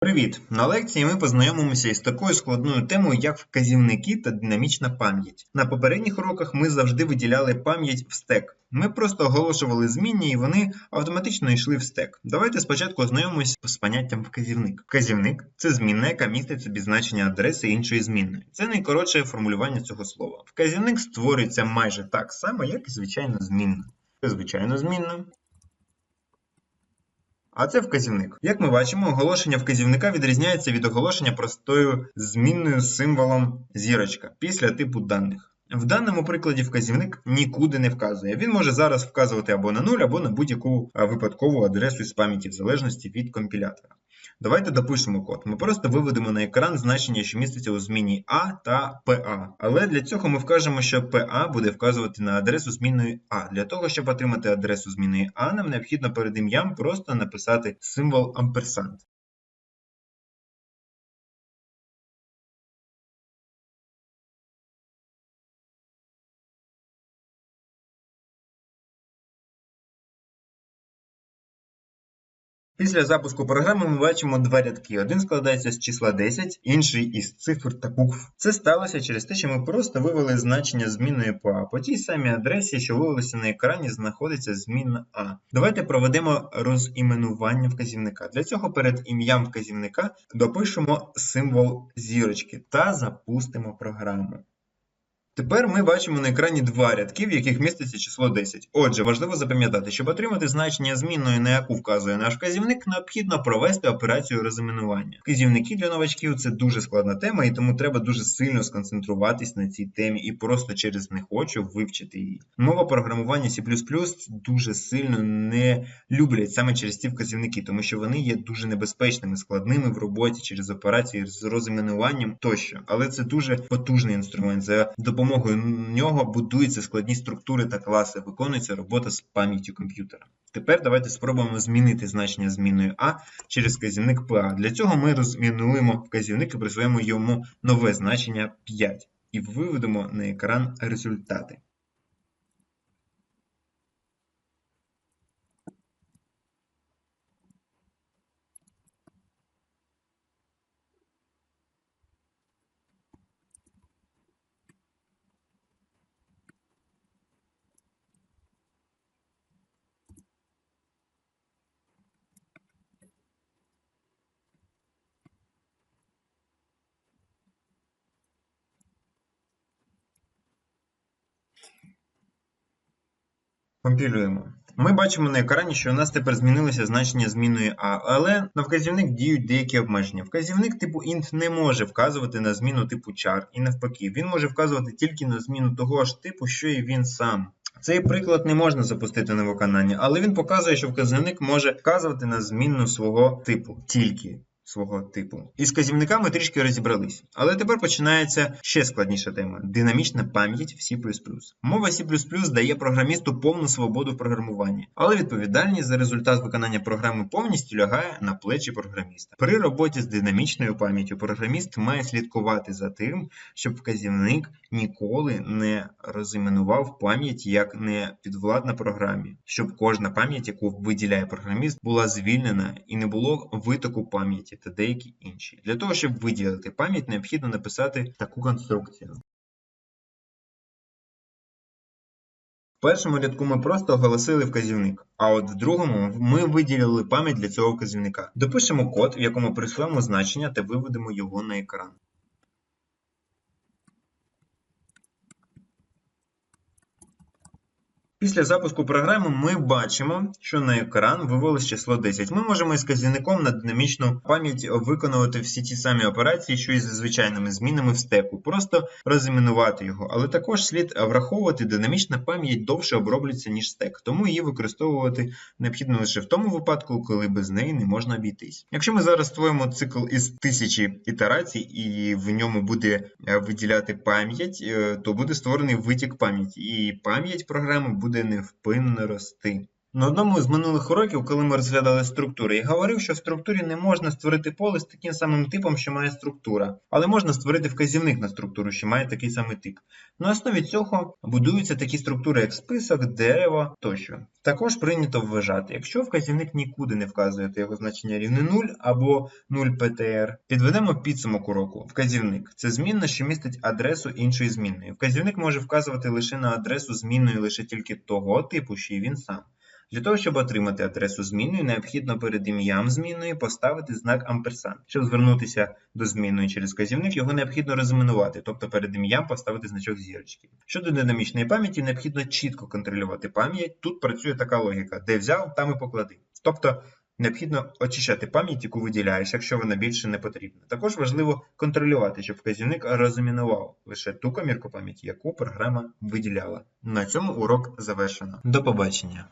Привіт! На лекції ми познайомимося із такою складною темою, як вказівники та динамічна пам'ять. На попередніх уроках ми завжди виділяли пам'ять в стек. Ми просто оголошували змінні і вони автоматично йшли в стек. Давайте спочатку ознайомимося з поняттям вказівник. Вказівник це змінна, яка містить собі значення адреси іншої змінної. Це найкоротше формулювання цього слова. Вказівник створюється майже так само, як і звичайна змінна. Звичайно змінна. А це вказівник. Як ми бачимо, оголошення вказівника відрізняється від оголошення простою змінною символом зірочка після типу даних. В даному прикладі вказівник нікуди не вказує. Він може зараз вказувати або на 0, або на будь-яку випадкову адресу із пам'яті в залежності від компілятора. Давайте допишемо код. Ми просто виведемо на екран значення, що міститься у зміні А та PA. Але для цього ми вкажемо, що PA буде вказувати на адресу змінної А. Для того, щоб отримати адресу зміни А, нам необхідно перед ім'ям просто написати символ амперсант. Після запуску програми ми бачимо два рядки. Один складається з числа 10, інший із цифр та букв. Це сталося через те, що ми просто вивели значення змінної по А. По тій самій адресі, що вивелося на екрані, знаходиться змінна А. Давайте проведемо розіменування вказівника. Для цього перед ім'ям вказівника допишемо символ зірочки та запустимо програму. Тепер ми бачимо на екрані два рядки, в яких міститься число 10. Отже, важливо запам'ятати, щоб отримати значення змінної, на яку вказує наш вказівник, необхідно провести операцію розіменування. Вказівники для новачків це дуже складна тема, і тому треба дуже сильно сконцентруватись на цій темі і просто через не хочу вивчити її. Мова програмування C++ дуже сильно не люблять саме через ці вказівники, тому що вони є дуже небезпечними, складними в роботі через операції з розіменуванням тощо. Але це дуже потужний інструмент. За допомогою нього будуються складні структури та класи, виконується робота з пам'яттю комп'ютера. Тепер давайте спробуємо змінити значення зміною А через вказівник ПА. Для цього ми розмінуємо вказівник і присвоїмо йому нове значення 5 і виведемо на екран результати. Компілюємо. Ми бачимо на екрані, що у нас тепер змінилося значення змінної А, але на вказівник діють деякі обмеження. Вказівник типу int не може вказувати на зміну типу char, і навпаки, він може вказувати тільки на зміну того ж типу, що і він сам. Цей приклад не можна запустити на виконання, але він показує, що вказівник може вказувати на змінну свого типу тільки свого типу. Із вказівниками трішки розібрались. Але тепер починається ще складніша тема динамічна пам'ять в C++. Мова C++ дає програмісту повну свободу в програмуванні, але відповідальність за результат виконання програми повністю лягає на плечі програміста. При роботі з динамічною пам'яттю програміст має слідкувати за тим, щоб вказівник ніколи не розіменував пам'ять як не підвладна програмі, щоб кожна пам'ять, яку виділяє програміст, була звільнена і не було витоку пам'яті та деякі інші. Для того, щоб виділити пам'ять, необхідно написати таку конструкцію. В першому рядку ми просто оголосили вказівник, а от в другому ми виділили пам'ять для цього вказівника. Допишемо код, в якому присвоїмо значення та виведемо його на екран. Після запуску програми ми бачимо, що на екран вивелось число 10. Ми можемо із вказівником на динамічну пам'ять виконувати всі ті самі операції, що і з звичайними змінами в стеку, просто розіменувати його. Але також слід враховувати, динамічна пам'ять довше оброблюється, ніж стек, тому її використовувати необхідно лише в тому випадку, коли без неї не можна обійтись. Якщо ми зараз створимо цикл із тисячі ітерацій, і в ньому буде виділяти пам'ять, то буде створений витік пам'яті, і пам'ять програми буде буде невпинно рости. На одному з минулих уроків, коли ми розглядали структури, я говорив, що в структурі не можна створити поле з таким самим типом, що має структура, але можна створити вказівник на структуру, що має такий самий тип. На основі цього будуються такі структури, як список, дерево тощо. Також прийнято вважати, якщо вказівник нікуди не вказує, то його значення рівне 0 або 0 PTR. Підведемо підсумок уроку. Вказівник це змінна, що містить адресу іншої змінної. Вказівник може вказувати лише на адресу змінної лише тільки того типу, що й він сам. Для того, щоб отримати адресу змінної, необхідно перед ім'ям змінної поставити знак амперсанд. Щоб звернутися до змінної через вказівник, його необхідно розіменувати, тобто перед ім'ям поставити значок зірочки. Щодо динамічної пам'яті, необхідно чітко контролювати пам'ять. Тут працює така логіка: де взяв, там і поклади. Тобто необхідно очищати пам'ять, яку виділяєш, якщо вона більше не потрібна. Також важливо контролювати, щоб вказівник розмінував лише ту комірку пам'яті, яку програма виділяла. На цьому урок завершено. До побачення.